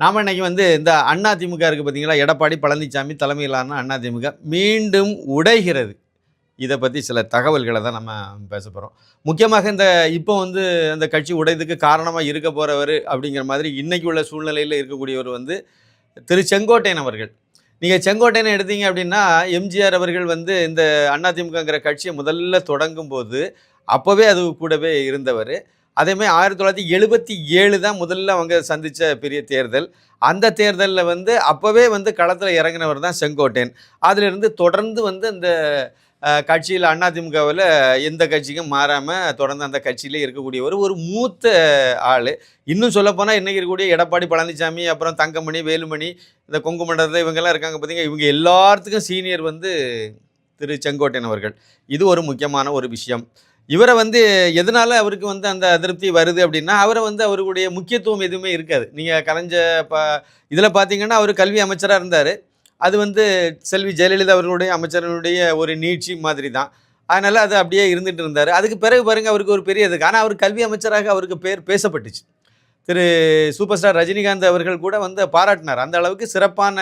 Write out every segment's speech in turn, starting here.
நாம் இன்னைக்கு வந்து இந்த அண்ணா திமுக இருக்குது பார்த்தீங்களா எடப்பாடி பழனிசாமி தலைமையிலான அண்ணா திமுக மீண்டும் உடைகிறது. இதை பற்றி சில தகவல்களை தான் நம்ம பேச போகிறோம் முக்கியமாக இந்த இப்போ வந்து அந்த கட்சி உடையதுக்கு காரணமாக இருக்க போகிறவர் அப்படிங்கிற மாதிரி இன்றைக்கி உள்ள சூழ்நிலையில் இருக்கக்கூடியவர் வந்து திரு செங்கோட்டையன் அவர்கள். நீங்கள் செங்கோட்டையனை எடுத்தீங்க அப்படின்னா எம்ஜிஆர் அவர்கள் வந்து இந்த அதிமுகங்கிற கட்சியை முதல்ல தொடங்கும் போது அப்போவே அது கூடவே இருந்தவர். அதேமாதிரி ஆயிரத்தி தொள்ளாயிரத்தி எழுபத்தி ஏழு தான் முதல்ல அவங்க சந்தித்த பெரிய தேர்தல். அந்த தேர்தலில் வந்து அப்போவே வந்து களத்தில் இறங்கினவர் தான் செங்கோட்டையன். அதிலிருந்து தொடர்ந்து வந்து அந்த கட்சியில் அதிமுகவில் எந்த கட்சிக்கும் மாறாமல் தொடர்ந்து அந்த கட்சியிலே இருக்கக்கூடியவர் ஒரு மூத்த ஆள். இன்னும் சொல்லப்போனால் இன்றைக்கி இருக்கக்கூடிய எடப்பாடி பழனிசாமி அப்புறம் தங்கமணி வேலுமணி இந்த கொங்கு மண்டலத்தில் இவங்கெல்லாம் இருக்காங்க பார்த்தீங்க இவங்க எல்லாத்துக்கும் சீனியர் வந்து திரு செங்கோட்டையன் அவர்கள். இது ஒரு முக்கியமான ஒரு விஷயம். இவரை வந்து எதனால அவருக்கு வந்து அந்த அதிருப்தி வருது அப்படின்னா அவரை வந்து அவருடைய முக்கியத்துவம் எதுவுமே இருக்காது. நீங்கள் கலைஞ்ச ப இதில் பார்த்தீங்கன்னா அவர் கல்வி அமைச்சராக இருந்தார். அது வந்து செல்வி ஜெயலலிதா அவர்களுடைய அமைச்சரனுடைய ஒரு நீட்சி மாதிரி தான் அதனால் அது அப்படியே இருந்துகிட்டு இருந்தார். அதுக்கு பிறகு பாருங்கள் அவருக்கு ஒரு பெரிய இதுக்கு ஆனால் அவர் கல்வி அமைச்சராக அவருக்கு பேர் பேசப்பட்டுச்சு. திரு சூப்பர் ஸ்டார் ரஜினிகாந்த் அவர்கள் கூட வந்து பாராட்டினார். அந்த அளவுக்கு சிறப்பான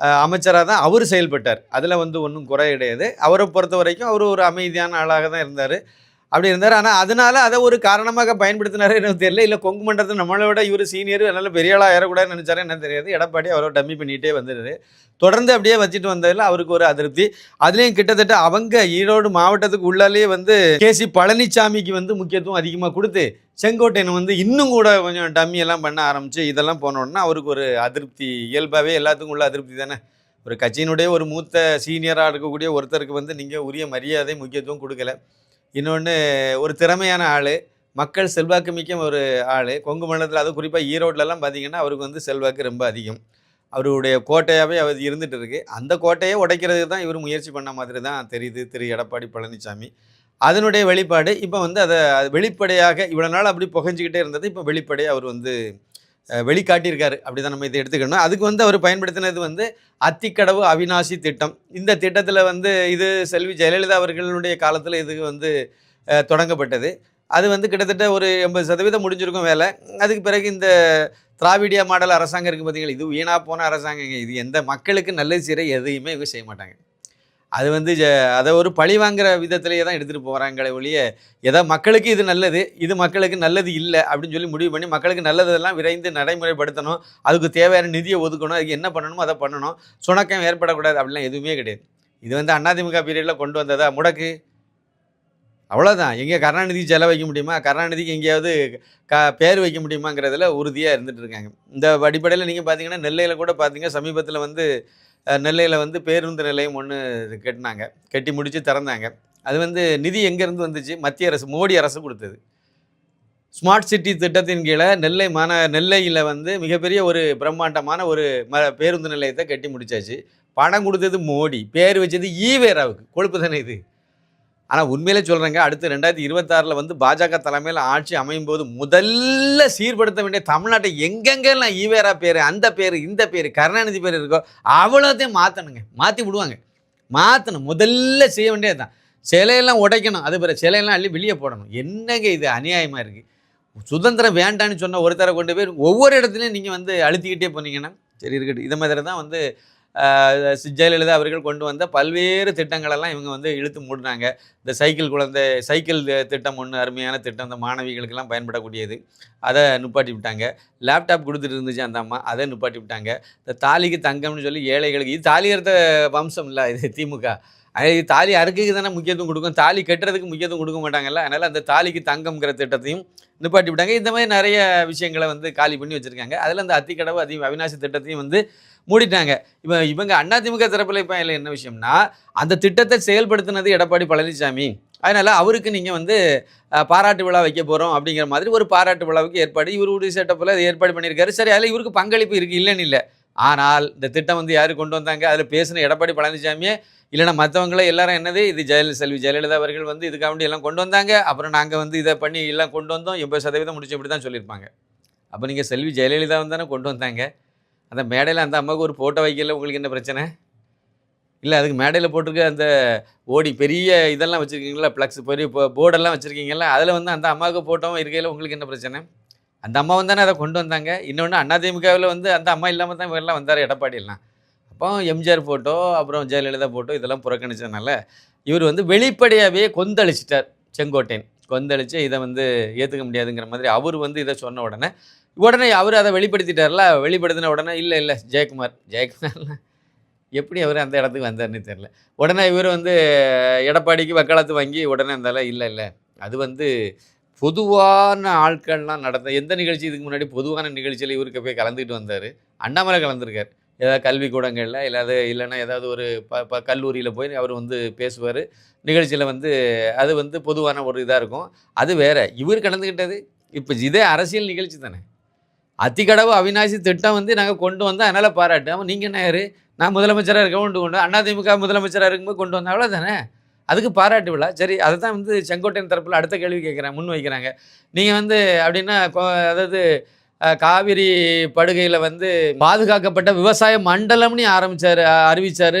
அமைச்சராக தான் அவர் செயல்பட்டார். அதில் வந்து ஒன்றும் குறை கிடையாது. அவரை பொறுத்த வரைக்கும் அவர் ஒரு அமைதியான ஆளாக தான் இருந்தார். அப்படி இருந்தார். ஆனால் அதனால அதை ஒரு காரணமாக பயன்படுத்தினாரே எனக்கு தெரியல. இல்லை கொங்கு மண்டலத்தில் நம்மளை விட இவர் சீனியர் அதனால் பெரிய ஆளாக ஏறக்கூடாதுன்னு நினச்சாரு என்ன தெரியாது. எடப்பாடி அவரை டம்மி பண்ணிகிட்டே வந்துடுது தொடர்ந்து அப்படியே வச்சுட்டு வந்ததில் அவருக்கு ஒரு அதிருப்தி. அதுலேயும் கிட்டத்தட்ட அவங்க ஈரோடு மாவட்டத்துக்கு உள்ளாலேயே வந்து கே சி பழனிசாமிக்கு வந்து முக்கியத்துவம் அதிகமாக கொடுத்து செங்கோட்டையன் வந்து இன்னும் கூட கொஞ்சம் டம்மி எல்லாம் பண்ண ஆரம்பித்து இதெல்லாம் போனோன்னா அவருக்கு ஒரு அதிருப்தி. இயல்பாகவே எல்லாத்துக்கும் உள்ள அதிருப்தி தானே? ஒரு கட்சியினுடைய ஒரு மூத்த சீனியராக இருக்கக்கூடிய ஒருத்தருக்கு வந்து நீங்கள் உரிய மரியாதை முக்கியத்துவம் கொடுக்கல. இன்னொன்று ஒரு திறமையான ஆள் மக்கள் செல்வாக்கு மிக்க ஒரு ஆள். கொங்கு மண்டலத்தில் அதுவும் குறிப்பாக ஈரோட்லலாம் பார்த்திங்கன்னா அவருக்கு வந்து செல்வாக்கு ரொம்ப அதிகம். அவருடைய கோட்டையாகவே அவர் இருந்துகிட்டு இருக்குது அந்த கோட்டையை உடைக்கிறதுக்கு தான் இவர் முயற்சி பண்ண மாதிரி தான் தெரியுது. திரு. எடப்பாடி பழனிசாமி அதனுடைய வெளிப்பாடு இப்போ வந்து அதை வெளிப்படையாக இவ்வளோ நாள் அப்படி புகஞ்சிக்கிட்டே இருந்தது. இப்போ வெளிப்படையாக அவர் வந்து வெளிக்காட்டியிருக்காரு. அப்படி தான் நம்ம இதை எடுத்துக்கணும். அதுக்கு வந்து அவர் பயன்படுத்தினது வந்து அத்திக்கடவு அவினாசி திட்டம். இந்த திட்டத்தில் வந்து இது செல்வி ஜெயலலிதா அவர்களுடைய காலத்தில் இது வந்து தொடங்கப்பட்டது. அது வந்து கிட்டத்தட்ட ஒரு எண்பது சதவீதம் முடிஞ்சிருக்கும் வேலை. அதுக்கு பிறகு இந்த திராவிடியா மாடல் அரசாங்கம் இருக்குது பார்த்தீங்களா இது வீணாக போன அரசாங்கங்க. இது எந்த மக்களுக்கு நல்லது செய்கிற எதையுமே இவங்க செய்ய மாட்டாங்க. அது வந்து அதை ஒரு பழி வாங்குற விதத்திலேயே தான் எடுத்துகிட்டு போகிறாங்களே ஒழிய ஏதோ மக்களுக்கு இது நல்லது இது மக்களுக்கு நல்லது இல்லை அப்படின்னு சொல்லி முடிவு பண்ணி மக்களுக்கு நல்லதெல்லாம் விரைந்து நடைமுறைப்படுத்தணும் அதுக்கு தேவையான நிதியை ஒதுக்கணும் அதுக்கு என்ன பண்ணணுமோ அதை பண்ணணும் சுணக்கம் ஏற்படக்கூடாது அப்படிலாம் எதுவுமே கிடையாது. இது வந்து அதிமுக பீரியடில் கொண்டு வந்ததா முடக்கு? அவ்வளோதான் எங்கே கருணாநிதி செலவு வைக்க முடியுமா? கருணாநிதிக்கு எங்கேயாவது க பேர் வைக்க முடியுமாங்கிறதுல உறுதியாக இருந்துகிட்டு இருக்காங்க. இந்த அடிப்படையில் நீங்கள் பார்த்தீங்கன்னா நெல்லையில் கூட பார்த்தீங்க சமீபத்தில் வந்து நெல்லையில் வந்து பேருந்து நிலையம் ஒன்று கட்டினாங்க. கட்டி முடித்து திறந்தாங்க. அது வந்து நிதி எங்கேருந்து வந்துச்சு? மத்திய அரசு மோடி அரசு கொடுத்தது. ஸ்மார்ட் சிட்டி திட்டத்தின் கீழே நெல்லை மாந நெல்லையில் வந்து மிகப்பெரிய ஒரு பிரம்மாண்டமான ஒரு ம பேருந்து நிலையத்தை கட்டி முடித்தாச்சு பணம் கொடுத்தது மோடி. பேர் வச்சது ஈவேராவுக்கு. கொழுப்பு தானே இது? ஆனால் உண்மையிலே சொல்கிறேங்க அடுத்து ரெண்டாயிரத்தி இருபத்தாறில் வந்து பாஜக தலைமையில் ஆட்சி அமையும் போது முதல்ல சீர்படுத்த வேண்டிய தமிழ்நாட்டை எங்கெங்கெல்லாம் ஈவேரா பேர் அந்த பேர் இந்த பேர் கருணாநிதி பேர் இருக்கோ அவ்வளோத்தையும் மாற்றணுங்க மாற்றி விடுவாங்க. மாற்றணும் முதல்ல செய்ய வேண்டியது தான் சிலையெல்லாம் உடைக்கணும். அது பிறகு சிலையெல்லாம் அள்ளி வெளியே போடணும். என்னங்க இது அநியாயமாக இருக்குது சுதந்திரம் வேண்டான்னு சொன்ன ஒருத்தரை கொண்டு போய் ஒவ்வொரு இடத்துலையும் நீங்கள் வந்து அழுத்திக்கிட்டே போனீங்கன்னா சரி இருக்கட்டும். இதை மாதிரி தான் வந்து ஜெயலலிதா அவர்கள் கொண்டு வந்த பல்வேறு திட்டங்களெல்லாம் இவங்க வந்து இழுத்து மூடினாங்க. இந்த சைக்கிள் குழந்தை சைக்கிள் திட்டம் ஒன்று அருமையான திட்டம். இந்த மாணவிகளுக்கெல்லாம் பயன்படக்கூடியது. அதை நுப்பாட்டி விட்டாங்க. லேப்டாப் கொடுத்துட்டு இருந்துச்சு அந்த அம்மா. அதை நுப்பாட்டி விட்டாங்க. இந்த தாலிக்கு தங்கம்னு சொல்லி ஏழைகளுக்கு இது தாலி எடுத்த வம்சம் இல்லை இது திமுக. தாலி அறுக்குக்கு தானே முக்கியத்துவம் கொடுக்கும். தாலி கட்டுறதுக்கு முக்கியத்துவம் கொடுக்க மாட்டாங்கல்ல? அதனால் அந்த தாலிக்கு தங்கம்ங்கிற திட்டத்தையும் நிப்பாட்டி விட்டாங்க. இந்த மாதிரி நிறைய விஷயங்களை வந்து காலி பண்ணி வச்சுருக்காங்க. அதில் அந்த அத்திக்கடவு அதி அவினாசி திட்டத்தையும் வந்து மூடிட்டாங்க. இப்போ இவங்க அதிமுக தரப்பில் இப்போ இல்லை என்ன விஷயம்னா அந்த திட்டத்தை செயல்படுத்தினது எடப்பாடி பழனிசாமி அதனால் அவருக்கு நீங்கள் வந்து பாராட்டு விழா வைக்க போகிறோம் அப்படிங்கிற மாதிரி ஒரு பாராட்டு விழாவுக்கு ஏற்பாடு இவருடைய செட்டப்பில் ஏற்பாடு பண்ணியிருக்காரு. சரி அதில் இவருக்கு பங்களிப்பு இருக்குது இல்லைன்னு இல்லை. ஆனால் இந்த திட்டம் வந்து யார் கொண்டு வந்தாங்க? அதில் பேசின எடப்பாடி பழனிசாமியே இல்லைனா மற்றவங்களே எல்லாரும் என்னது இது ஜெயல செல்வி ஜெயலலிதா அவர்கள் வந்து இதுக்காக வேண்டி எல்லாம் கொண்டு வந்தாங்க. அப்புறம் நாங்கள் வந்து இதை பண்ணி எல்லாம் கொண்டு வந்தோம். எண்பது சதவீதம் முடிச்சு இப்படி தான் சொல்லியிருப்பாங்க. அப்போ நீங்கள் செல்வி ஜெயலலிதா தானே கொண்டு வந்தாங்க. அந்த மேடையில் அந்த அம்மாவுக்கு ஒரு ஃபோட்டோ வைக்கல உங்களுக்கு என்ன பிரச்சனை? இல்லை அதுக்கு மேடையில் போட்டிருக்க அந்த ஓடி பெரிய இதெல்லாம் வச்சுருக்கீங்களா ப்ளக்ஸ் பெரிய போர்டெல்லாம் வச்சுருக்கீங்களா அதில் வந்து அந்த அம்மாவுக்கு ஃபோட்டோவும் இருக்கையில் உங்களுக்கு என்ன பிரச்சனை? அந்த அம்மா தானே அதை கொண்டு வந்தாங்க. இன்னொன்று அதிமுகவில் வந்து அந்த அம்மா இல்லாமல் தான் இவரெல்லாம் வந்தார் எடப்பாடி எல்லாம் அப்போ எம்ஜிஆர் ஃபோட்டோ அப்புறம் ஜெயலலிதா ஃபோட்டோ இதெல்லாம் புறக்கணிச்சதுனால இவர் வந்து வெளிப்படையாகவே கொந்தளிச்சிட்டார் செங்கோட்டையன். கொந்தளித்து இதை வந்து ஏற்றுக்க முடியாதுங்கிற மாதிரி அவர் வந்து இதை சொன்ன உடனே உடனே அவர் அதை வெளிப்படுத்திட்டார்ல வெளிப்படுத்தின உடனே இல்லை இல்லை ஜெயக்குமார் ஜெயக்குமார் எப்படி அவர் அந்த இடத்துக்கு வந்தார்னு தெரில உடனே இவர் வந்து எடப்பாடிக்கு வக்காலத்து வாங்கி உடனே இருந்தாலும் இல்லை இல்லை அது வந்து பொதுவான ஆட்கள்லாம் நடந்த எந்த நிகழ்ச்சி இதுக்கு முன்னாடி பொதுவான நிகழ்ச்சியில் இவருக்கு போய் கலந்துக்கிட்டு வந்தார். அண்ணாமலை கலந்துருக்கார். ஏதாவது கல்விக்கூடங்களில் இல்லாத இல்லைன்னா ஏதாவது ஒரு ப ப கல்லூரியில் போய் அவர் வந்து பேசுவார். நிகழ்ச்சியில் வந்து அது வந்து பொதுவான ஒரு இதாக இருக்கும். அது வேறு. இவர் கலந்துக்கிட்டது இப்போ இதே அரசியல் நிகழ்ச்சி தானே. அத்திக்கடவு அவினாசி திட்டம் வந்து நாங்கள் கொண்டு வந்தால் அதனால் பாராட்டு ஆமாம் நீங்கள் என்ன யார்? நான் முதலமைச்சராக இருக்க கொண்டு கொண்டு அதிமுக முதலமைச்சராக இருக்கும்போது கொண்டு வந்தால் அவ்வளோ தானே? அதுக்கு பாராட்டு விழா. சரி அதை தான் வந்து செங்கோட்டையன் தரப்பில் அடுத்த கேள்வி கேட்குறேன் முன் வைக்கிறாங்க. நீங்கள் வந்து அப்படின்னா அதாவது காவிரி படுகையில் வந்து பாதுகாக்கப்பட்ட விவசாய மண்டலம்னு ஆரம்பிச்சார் அறிவித்தார்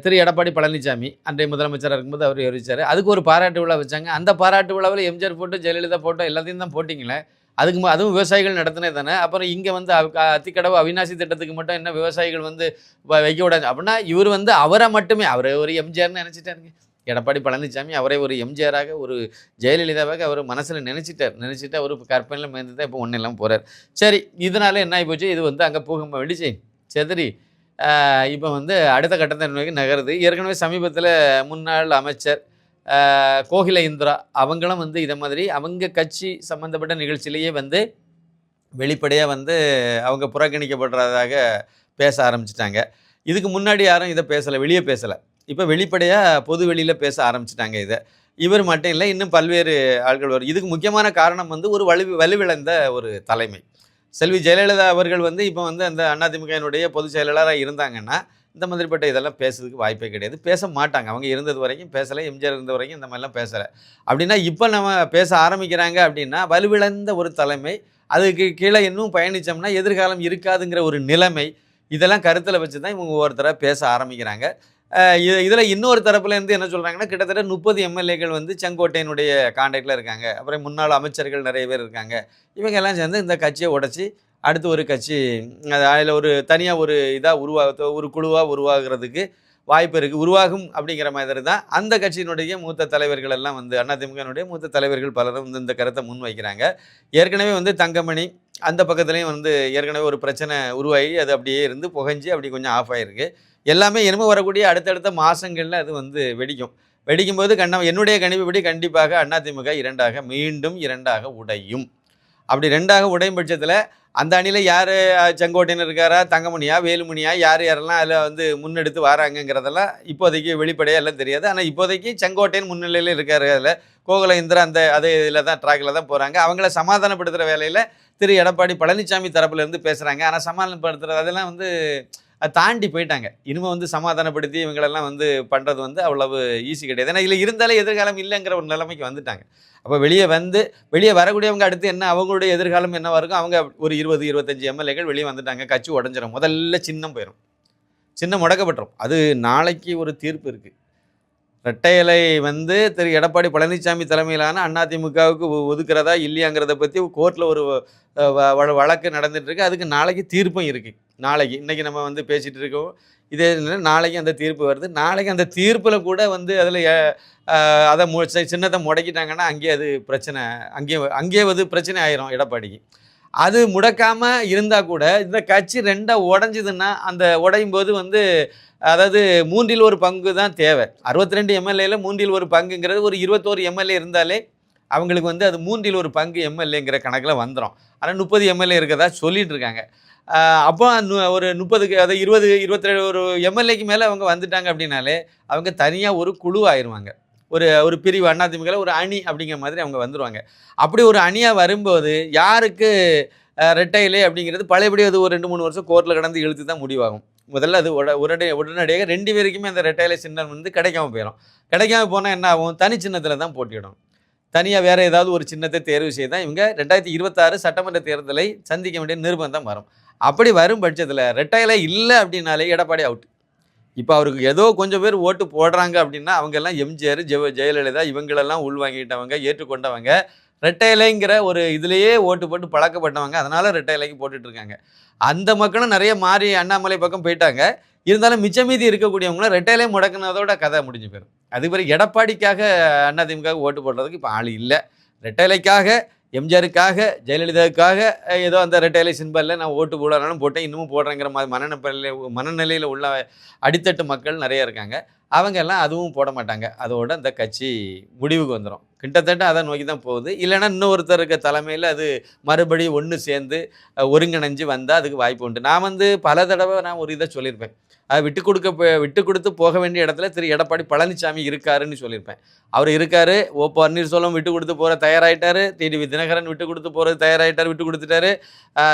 திரு எடப்பாடி பழனிசாமி. அன்றைய முதலமைச்சராக இருக்கும்போது அவர் அறிவித்தார் அதுக்கு ஒரு பாராட்டு விழா வச்சாங்க. அந்த பாராட்டு விழாவில் எம்ஜிஆர் போட்டோ ஜெயலலிதா போட்டோ எல்லாத்தையும் தான் போட்டிங்களே? அதுக்கு அதுவும் விவசாயிகள் நடத்தினே தானே? அப்புறம் இங்கே வந்து க- அத்திக்கடவு அவினாசி திட்டத்துக்கு மட்டும் என்ன விவசாயிகள் வந்து வ- வைக்க விடாது. அப்படின்னா இவர் வந்து அவரை மட்டுமே அவர் ஒரு எம்ஜிஆர்னு நினச்சிட்டாருங்க. எடப்பாடி பழனிசாமி அவரை ஒரு எம்ஜிஆராக ஒரு ஜெயலலிதாவாக அவர் மனசில் நினச்சிட்டார். நினச்சிட்டு அவர் இப்போ கற்பனையில் மேய்ந்து தான் இப்போ ஒன்றும் இல்லாமல் போகிறார் சரி இதனால என்ன ஆகி போச்சு இது வந்து அங்கே பூகம்பம் வெடிச்சு செதறி இப்போ வந்து அடுத்த கட்டத்தை நோக்கி நகருது. ஏற்கனவே சமீபத்தில் முன்னாள் அமைச்சர் கோகில இந்திரா அவங்களும் வந்து இதை மாதிரி அவங்க கட்சி சம்மந்தப்பட்ட நிகழ்ச்சியிலேயே வந்து வெளிப்படையாக வந்து அவங்க புறக்கணிக்கப்படுறதாக பேச ஆரம்பிச்சிட்டாங்க. இதுக்கு முன்னாடி யாரும் இதை பேசலை வெளியே பேசலை. இப்போ வெளிப்படையாக பொது வெளியில் பேச ஆரம்பிச்சிட்டாங்க இதை. இவர் மட்டும் இல்லை இன்னும் பல்வேறு ஆட்கள் வரும். இதுக்கு முக்கியமான காரணம் வந்து ஒரு வலு வலுவிழந்த ஒரு தலைமை. செல்வி ஜெயலலிதா அவர்கள் வந்து இப்போ வந்து அந்த அதிமுகவினுடைய பொதுச் செயலாளராக இருந்தாங்கன்னா இந்த மாதிரிப்பட்ட இதெல்லாம் பேசுறதுக்கு வாய்ப்பே கிடையாது. பேச மாட்டாங்க. அவங்க இருந்தது வரைக்கும் பேசலை எம்ஜிஆர் இருந்த வரைக்கும் இந்த மாதிரிலாம் பேசலை. அப்படின்னா இப்போ நம்ம பேச ஆரம்பிக்கிறாங்க அப்படின்னா வலுவிழந்த ஒரு தலைமை அதுக்கு கீழே இன்னும் பயணித்தோம்னா எதிர்காலம் இருக்காதுங்கிற ஒரு நிலைமை இதெல்லாம் கருத்தில் வச்சு தான் இவங்க ஒவ்வொருத்தராக பேச ஆரம்பிக்கிறாங்க. இதில் இன்னொரு தரப்புலேருந்து என்ன சொல்கிறாங்கன்னா கிட்டத்தட்ட முப்பது எம்எல்ஏக்கள் வந்து செங்கோட்டையினுடைய காண்டாக்டில் இருக்காங்க. அப்புறம் முன்னாள் அமைச்சர்கள் நிறைய பேர் இருக்காங்க. இவங்க எல்லாம் சேர்ந்து இந்த கட்சியை உடச்சி அடுத்து ஒரு கட்சி அதில் ஒரு தனியாக ஒரு இதாக உருவாக ஒரு குழுவாக உருவாகிறதுக்கு வாய்ப்பு இருக்குது உருவாகும் அப்படிங்கிற மாதிரி தான் அந்த கட்சியினுடைய மூத்த தலைவர்கள் எல்லாம் வந்து அதிமுகனுடைய மூத்த தலைவர்கள் பலரும் வந்து இந்த கருத்தை முன்வைக்கிறாங்க. ஏற்கனவே வந்து தங்கமணி அந்த பக்கத்துலேயும் வந்து ஏற்கனவே ஒரு பிரச்சனை உருவாகி அது அப்படியே இருந்து புகஞ்சு அப்படி கொஞ்சம் ஆஃப் ஆகிருக்கு எல்லாமே இனிமே வரக்கூடிய அடுத்தடுத்த மாதங்களில் அது வந்து வெடிக்கும். வெடிக்கும்போது கண்ண என்னுடைய கணிப்புப்படி கண்டிப்பாக அதிமுக இரண்டாக மீண்டும் இரண்டாக உடையும். அப்படி ரெண்டாக உடையும் பட்சத்தில் அந்த அணியில் யார் செங்கோட்டையன் இருக்காரா தங்கமணியா வேலுமணியா யார் யாரெல்லாம் அதில் வந்து முன்னெடுத்து வராங்கங்கிறதெல்லாம் இப்போதைக்கு வெளிப்படையாக எல்லாம் தெரியாது. ஆனால் இப்போதைக்கு செங்கோட்டையன் முன்னிலையில் இருக்காரு. அதில் கோகுல இந்திரா அந்த அதே இதில் தான் ட்ராக்கில் தான் போகிறாங்க அவங்கள சமாதானப்படுத்துகிற வேலையில் திரு. எடப்பாடி பழனிசாமி தரப்புலேருந்து பேசுகிறாங்க ஆனால் சமாதானப்படுத்துறது அதெல்லாம் வந்து அதை தாண்டி போயிட்டாங்க. இனிமே வந்து சமாதானப்படுத்தி இவங்களெல்லாம் வந்து பண்ணுறது வந்து அவ்வளவு ஈஸி கிடையாது. ஏன்னா இதில் இருந்தாலே எதிர்காலம் இல்லைங்கிற ஒரு நிலைமைக்கு வந்துட்டாங்க. அப்போ வெளியே வந்து வெளியே வரக்கூடியவங்க அடுத்து என்ன அவங்களுடைய எதிர்காலம் என்னவாக இருக்கும்? அவங்க ஒரு இருபது இருபத்தஞ்சி எம்எல்ஏக்கள் வெளியே வந்துட்டாங்க. கட்சி உடஞ்சிரும். முதல்ல சின்னம் போயிடும் சின்னம் முடக்கப்பட்டுரும். அது நாளைக்கு ஒரு தீர்ப்பு இருக்குது ரெட்டையலை இலை வந்து திரு. எடப்பாடி பழனிசாமி தலைமையிலான அதிமுகவுக்கு ஒதுக்குறதா இல்லையாங்கிறத பற்றி கோர்ட்டில் ஒரு வ- வழக்கு நடந்துகிட்ருக்கு அதுக்கு நாளைக்கு தீர்ப்பும் இருக்குது நாளைக்கு இன்றைக்கி நம்ம வந்து பேசிகிட்டு இருக்கோம். இதே நாளைக்கு அந்த தீர்ப்பு வருது. நாளைக்கு அந்த தீர்ப்பில் கூட வந்து அதில் அதை மு சி- சின்னத்தை முடக்கிட்டாங்கன்னா அங்கேயே அது பிரச்சனை அங்கேயே அங்கேயே வந்து பிரச்சனை ஆயிரும் எடப்பாடிக்கு. அது முடக்காமல் இருந்தால் கூட இந்த கட்சி ரெண்டாக உடஞ்சிதுன்னா அந்த உடையும் போது வந்து அதாவது மூன்றில் ஒரு பங்கு தான் தேவை. அறுபத்தி ரெண்டு எம்எல்ஏல மூன்றில் ஒரு பங்குங்கிறது ஒரு இருபத்தோரு எம்எல்ஏ இருந்தாலே அவங்களுக்கு வந்து அது மூன்றில் ஒரு பங்கு எம்எல்ஏங்கிற கணக்கில் வந்துடும் ஆனால் முப்பது எம்எல்ஏ இருக்கிறதா சொல்லிட்டு இருக்காங்க. அப்போ ஒரு முப்பதுக்கு அதாவது இருபது இருபத்தி ஒரு எம்எல்ஏக்கு மேலே அவங்க வந்துட்டாங்க அப்படின்னாலே அவங்க தனியாக ஒரு குழு ஆயிடுவாங்க ஒரு ஒரு பிரிவு அதிமுகவில் ஒரு அணி அப்படிங்கிற மாதிரி அவங்க வந்துடுவாங்க அப்படி ஒரு அணியாக வரும்போது யாருக்கு ரெட்டையிலே அப்படிங்கிறது பழையபடி அது ஒரு ரெண்டு மூணு வருஷம் கோர்ட்டில் கடந்து இழுத்து தான் முடிவாகும். முதல்ல அது உட உடனே உடனடியாக ரெண்டு பேருக்குமே அந்த ரெட்டையிலை சின்னம் வந்து கிடைக்காம போயிடும் கிடைக்காம போனால் என்ன ஆகும்? தனி சின்னத்தில் தான் போட்டியிடும். தனியாக வேறு ஏதாவது ஒரு சின்னத்தை தேர்வு செய்து தான் இவங்க ரெண்டாயிரத்தி இருபத்தாறு சட்டமன்ற தேர்தலை சந்திக்க வேண்டிய நிர்பந்தம் வரும். அப்படி வரும் பட்சத்தில் ரெட்டையிலை இல்லை அப்படின்னாலே எடப்பாடி அவுட் இப்போ அவருக்கு ஏதோ கொஞ்சம் பேர் ஓட்டு போடுறாங்க அப்படின்னா அவங்கெல்லாம் எம்ஜிஆர் ஜெவ ஜெயலலிதா இவங்களெல்லாம் உள்வாங்கிட்டவங்க ஏற்றுக்கொண்டவங்க. ரெட்டை இலைங்கிற ஒரு இதுலேயே ஓட்டு போட்டு பழக்கப்பட்டவங்க. அதனால் ரெட்டை இலைக்கு போட்டுட்டு இருக்காங்க அந்த மக்களும் நிறைய மாறி அண்ணாமலை பக்கம் போயிட்டாங்க. இருந்தாலும் மிச்ச மீதி இருக்கக்கூடியவங்களும் ரெட்டையிலே முடக்கினதோட முடக்குனதோட கதை முடிஞ்சு போயிடும் அது பிறகு எடப்பாடிக்காக அதிமுக ஓட்டு போடுறதுக்கு இப்போ ஆள் இல்லை. ரெட்டை இலைக்காக எம்ஜிஆருக்காக ஜெயலலிதாவுக்காக ஏதோ அந்த ரெட்டை இலை சிம்பலில் நான் ஓட்டு போடனாலும் போட்டேன். இன்னமும் போடுறேங்கிற மாதிரி மனநிலை மனநிலையில் உள்ள அடித்தட்டு மக்கள் நிறைய இருக்காங்க. அவங்க எல்லாம் அதுவும் போட மாட்டாங்க. அதோட அந்த கட்சி முடிவுக்கு வந்துடும் கிட்டத்தட்ட அதை நோக்கி தான் போகுது. இல்லைன்னா இன்னொருத்தர் இருக்க தலைமையில் அது மறுபடியும் ஒன்று சேர்ந்து ஒருங்கிணைஞ்சு வந்தால் அதுக்கு வாய்ப்பு உண்டு. நான் வந்து பல தடவை நான் ஒரு இதை சொல்லியிருப்பேன். அதை விட்டு கொடுக்க விட்டு கொடுத்து போக வேண்டிய இடத்துல திரு எடப்பாடி பழனிசாமி இருக்காருன்னு சொல்லியிருப்பேன். அவர் இருக்காரு ஓ பன்னீர்செல்வம் விட்டு கொடுத்து போகிற தயாராகிட்டார் டிடிவி தினகரன் விட்டு கொடுத்து போகிறது தயாராகிட்டார் விட்டு கொடுத்துட்டாரு.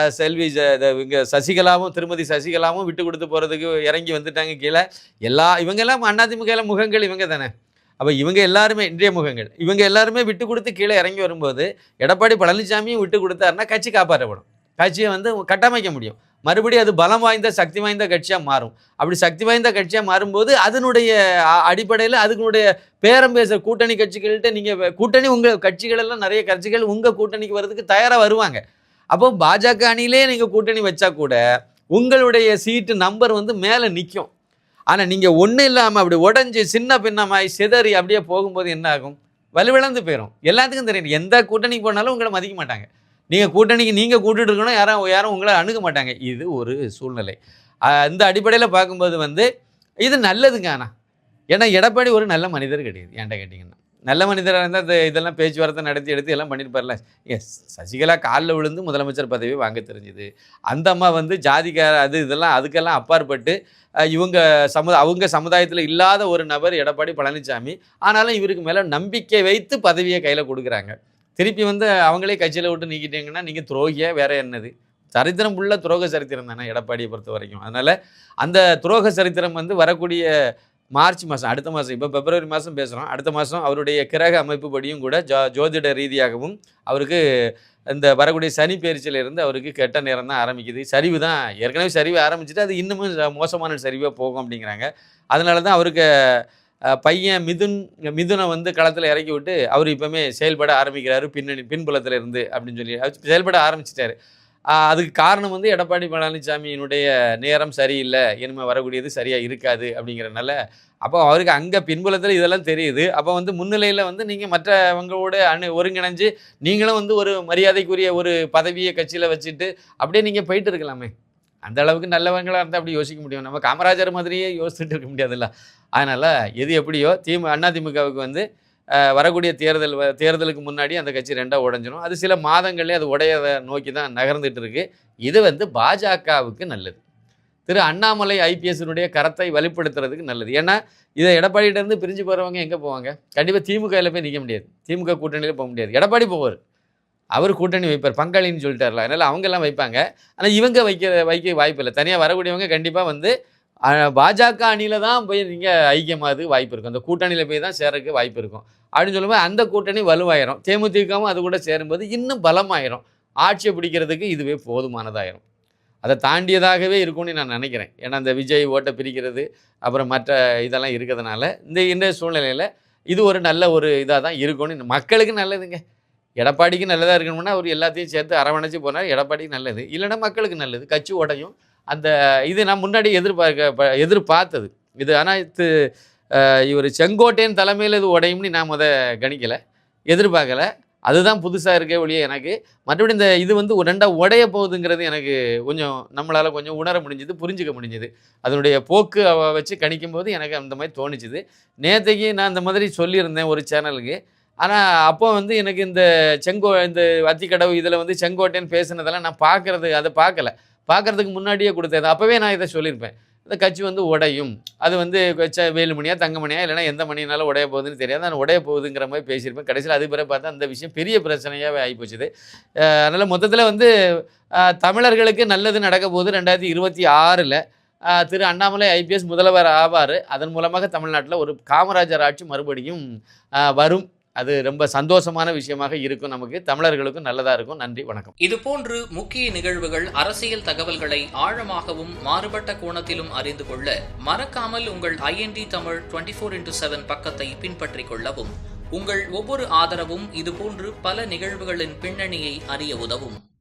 செல்வி ஜ- சசிகலாவும் திருமதி சசிகலாவும் விட்டு கொடுத்து போகிறதுக்கு இறங்கி வந்துட்டாங்க கீழே. எல்லா இவங்கெல்லாம் எல்லாம் முகங்கள் இவங்க தானே. அப்போ இவங்க எல்லாருமே இன்றைய முகங்கள் இவங்க எல்லாருமே விட்டு கொடுத்து கீழே இறங்கி வரும்போது எடப்பாடி பழனிசாமியும் விட்டு கொடுத்தாருன்னா கட்சி காப்பாற்றப்படும். கட்சியை வந்து கட்டமைக்க முடியும். மறுபடியும் அது பலம் வாய்ந்த சக்தி வாய்ந்த கட்சியாக மாறும். அப்படி சக்தி வாய்ந்த கட்சியாக மாறும்போது அதனுடைய அடிப்படையில் அதுக்குடைய பேரம் பேசுகிற கூட்டணி கட்சிகள்கிட்ட நீங்கள் கூட்டணி உங்கள் கட்சிகள் எல்லாம் நிறைய கட்சிகள் உங்கள் கூட்டணிக்கு வர்றதுக்கு தயாராக வருவாங்க. அப்போ பாஜக அணியிலே நீங்கள் கூட்டணி வச்சா கூட உங்களுடைய சீட்டு நம்பர் வந்து மேலே நிற்கும் ஆனால் நீங்கள் ஒன்றும் இல்லாமல் அப்படி உடஞ்சி சின்ன பின்னமாய் சிதறி அப்படியே போகும்போது என்ன ஆகும்? வலுவிழந்து போயிடும் எல்லாத்துக்கும் தெரியும். எந்த கூட்டணிக்கு போனாலும் உங்களை மதிக்க மாட்டாங்க. நீங்கள் கூட்டணிக்கு நீங்கள் கூட்டிகிட்டு இருக்கணும். யாரும் யாரும் உங்களை அணுக மாட்டாங்க. இது ஒரு சூழ்நிலை. இந்த அடிப்படையில் பார்க்கும்போது வந்து இது நல்லதுங்க ஆனால் ஏன்னா எடப்பாடி ஒரு நல்ல மனிதர் கிடையாது. ஏன்டா கேட்டிங்கன்னா. நல்ல மனிதராக இருந்தால் இந்த இதெல்லாம் பேச்சுவார்த்தை நடத்தி எடுத்து எல்லாம் பண்ணியிருப்பார்ல எஸ் சசிகலா காலில் விழுந்து முதலமைச்சர் பதவி வாங்க தெரிஞ்சுது. அந்த அம்மா வந்து ஜாதிக்கார அது இதெல்லாம் அதுக்கெல்லாம் அப்பாற்பட்டு இவங்க சமுத அவங்க சமுதாயத்தில் இல்லாத ஒரு நபர் எடப்பாடி பழனிசாமி ஆனாலும் இவருக்கு மேலே நம்பிக்கை வைத்து பதவியை கையில் கொடுக்குறாங்க. திருப்பி வந்து அவங்களே கட்சியில் விட்டு நீக்கிட்டீங்கன்னா நீங்கள் துரோகியாக வேறு என்னது? சரித்திரம் உள்ள துரோக சரித்திரம் தானே எடப்பாடியை பொறுத்த வரைக்கும் அதனால் அந்த துரோக சரித்திரம் வந்து வரக்கூடிய மார்ச் மாதம் அடுத்த மாதம் இப்போ பிப்ரவரி மாதம் பேசுகிறோம் அடுத்த மாதம் அவருடைய கிரக அமைப்புப்படியும் கூட ஜோ ஜோதிட ரீதியாகவும் அவருக்கு இந்த வரக்கூடிய சனி பயிற்சியில இருந்து அவருக்கு கெட்ட நேரம் தான் ஆரம்பிக்குது. சரிவு தான். ஏற்கனவே சரிவு ஆரம்பிச்சுட்டு அது இன்னமும் மோசமான சரிவாக போகும் அப்படிங்கிறாங்க. அதனால தான் அவருக்கு பையன் மிதுன் மிதுனை வந்து களத்தில் இறக்கி விட்டு அவர் இப்போவுமே செயல்பட ஆரம்பிக்கிறாரு. பின்னணி பின்புலத்தில் இருந்து அப்படின்னு சொல்லி செயல்பட ஆரம்பிச்சிட்டாரு. அதுக்கு காரணம் வந்து எடப்பாடி பழனிசாமியினுடைய நேரம் சரியில்லை. இனிமேல் வரக்கூடியது சரியாக இருக்காது அப்படிங்கிறனால அப்போ அவருக்கு அங்கே பின்புலத்தில் இதெல்லாம் தெரியுது. அப்போ வந்து முன்னிலையில் வந்து நீங்கள் மற்றவங்களோட அணு ஒருங்கிணைஞ்சு நீங்களும் வந்து ஒரு மரியாதைக்குரிய ஒரு பதவியை கட்சியில் வச்சுட்டு அப்படியே நீங்கள் போயிட்டு இருக்கலாமே. அந்த அளவுக்கு நல்லவங்களாக இருந்தால் அப்படி யோசிக்க முடியும். நம்ம காமராஜர் மாதிரியே யோசிச்சுட்டு இருக்க முடியாதுல்ல. அதனால் எது எப்படியோ திமு அதிமுகவுக்கு வந்து வரக்கூடிய தேர்தல் வ- தேர்தலுக்கு முன்னாடி அந்த கட்சி ரெண்டாக உடஞ்சிரும். அது சில மாதங்களே அது உடையதை நோக்கி தான் நகர்ந்துட்டு இருக்கு. இது வந்து பாஜகவுக்கு நல்லது. திரு அண்ணாமலை ஐபிஎஸ்னுடைய கரத்தை வலுப்படுத்துறதுக்கு நல்லது. ஏன்னா இதை எடப்பாடியிட்டேருந்து பிரிஞ்சு போகிறவங்க எங்கே போவாங்க? கண்டிப்பாக திமுகவில் போய் நிற்க முடியாது. திமுக கூட்டணியில் போக முடியாது. எடப்பாடி போவார். அவர் கூட்டணி வைப்பார். பங்காளின்னு சொல்லிட்டார்ல. அதனால் அவங்கெல்லாம் வைப்பாங்க. ஆனால் இவங்க வைக்க வைக்க வாய்ப்பு இல்லை. தனியாக வரக்கூடியவங்க கண்டிப்பாக வந்து பாஜக அணியில் தான் போய் நீங்கள் ஐக்கியமாவது வாய்ப்பு இருக்கும். அந்த கூட்டணியில் போய் தான் சேரக்கு வாய்ப்பு இருக்கும். அப்படின்னு சொல்லும்போது அந்த கூட்டணி வலுவாயிரும். தேமுதிகவும் அது கூட சேரும்போது இன்னும் பலமாயிரும். ஆட்சியை பிடிக்கிறதுக்கு இதுவே போதுமானதாயிரும். அதை தாண்டியதாகவே இருக்கும்னு நான் நினைக்கிறேன். ஏன்னா அந்த விஜய் ஓட்டை பிரிக்கிறது அப்புறம் மற்ற இதெல்லாம் இருக்கிறதுனால இந்த இன்றைய சூழ்நிலையில் இது ஒரு நல்ல ஒரு இதாக தான் இருக்கும்னு மக்களுக்கு நல்லதுங்க. எடப்பாடிக்கு நல்லதாக இருக்கணும்னா அவர் எல்லாத்தையும் சேர்த்து அரவணைச்சு போனால் எடப்பாடிக்கு நல்லது. இல்லைன்னா மக்களுக்கு நல்லது. கட்சி உடையும் அந்த இது நான் முன்னாடி எதிர்பார்க்க எதிர்பார்த்தது. இது ஆனால் இது இவர் செங்கோட்டையன் தலைமையில் இது உடையும்னு நான் முத கணிக்கலை. எதிர்பார்க்கல. அதுதான் புதுசாக இருக்கே ஒழிய எனக்கு மற்றபடி இந்த இது வந்து ரெண்டாக உடைய போகுதுங்கிறது எனக்கு கொஞ்சம் நம்மளால் கொஞ்சம் உணர முடிஞ்சுது புரிஞ்சுக்க முடிஞ்சுது. அதனுடைய போக்கு வச்சு கணிக்கும் போது எனக்கு அந்த மாதிரி தோணுச்சுது. நேற்றைக்கு நான் அந்த மாதிரி சொல்லியிருந்தேன் ஒரு சேனலுக்கு. ஆனால் அப்போ வந்து எனக்கு இந்த செங்கோ இந்த அத்திக்கடவு இதில் வந்து செங்கோட்டையன் பேசுனதெல்லாம் நான் பார்க்கறது அதை பார்க்கல. பார்க்கறதுக்கு முன்னாடியே கொடுத்தது. அப்போவே நான் இதை சொல்லியிருப்பேன். இந்த கட்சி வந்து உடையும். அது வந்து கொச்ச வேலுமணியா தங்கமணியா இல்லைன்னா எந்த மணினாலும் உடைய போகுதுன்னு தெரியாது. நான் உடைய போகுதுங்கிற மாதிரி பேசியிருப்பேன். கடைசியில் அது பிறகு பார்த்தா அந்த விஷயம் பெரிய பிரச்சனையாகவே ஆகிப்போச்சுது அதனால் மொத்தத்தில் வந்து தமிழர்களுக்கு நல்லது நடக்க போகுது. ரெண்டாயிரத்தி இருபத்தி ஆறில் திரு அண்ணாமலை ஐபிஎஸ் முதல்வர் ஆவார். அதன் மூலமாக தமிழ்நாட்டில் ஒரு காமராஜர் ஆட்சி மறுபடியும் வரும். அது ரொம்ப சந்தோஷமான விஷயமாக இருக்கும் நமக்கு. தமிழர்களுக்கும் நல்லதாக இருக்கும். நன்றி வணக்கம். இதுபோன்று முக்கிய நிகழ்வுகள் அரசியல் தகவல்களை ஆழமாகவும் மாறுபட்ட கோணத்திலும் அறிந்து கொள்ள மறக்காமல் உங்கள் IND Tamil twenty four into seven பக்கத்தை பின்பற்றிக் கொள்ளவும் உங்கள் ஒவ்வொரு ஆதரவும் இதுபோன்று பல நிகழ்வுகளின் பின்னணியை அறிய உதவும்.